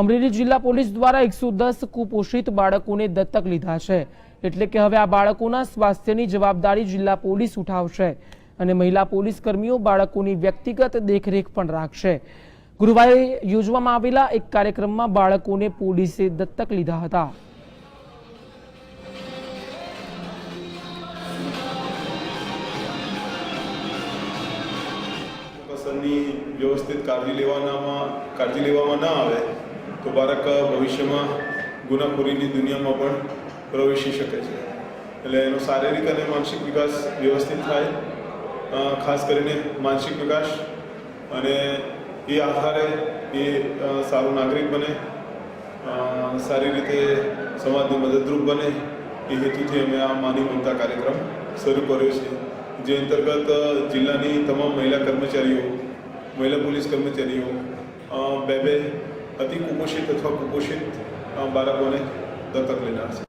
અમરેલી જિલ્લા પોલીસ દ્વારા એકસો દસ કુપોષિત બાળકોને દત્તક લીધા છે. એટલે કે હવે આ બાળકોના સ્વાસ્થ્યની જવાબદારી જિલ્લા પોલીસ ઉઠાવશે અને મહિલા પોલીસ કર્મીઓ બાળકોની વ્યક્તિગત દેખરેખ પણ રાખશે. ગુરુવારે યોજવામાં આવેલા એક કાર્યક્રમમાં બાળકોને પોલીસે દત્તક લીધા હતા. વ્યવસ્થિત કાળજી લેવાનામાં કાળજી લેવામાં ના આવે તો બાળક ભવિષ્યમાં ગુનાખોરીની દુનિયામાં પણ પ્રવેશી શકે છે. એટલે એનો શારીરિક અને માનસિક વિકાસ વ્યવસ્થિત થાય. ખાસ કરીને માનસિક વિકાસ અને એ આધારે એ સારો નાગરિક બને. સારી રીતે સમાજને મદદરૂપ બને. એ હેતુથી અમે આ માની મમતા કાર્યક્રમ શરૂ કર્યો છે. જે અંતર્ગત જિલ્લાની તમામ મહિલા કર્મચારીઓ, મહિલા પોલીસ કર્મચારીઓ બે બે અતિ કુપોષિત અથવા કુપોષિત બાળકોને દત્તક લેનાર છે.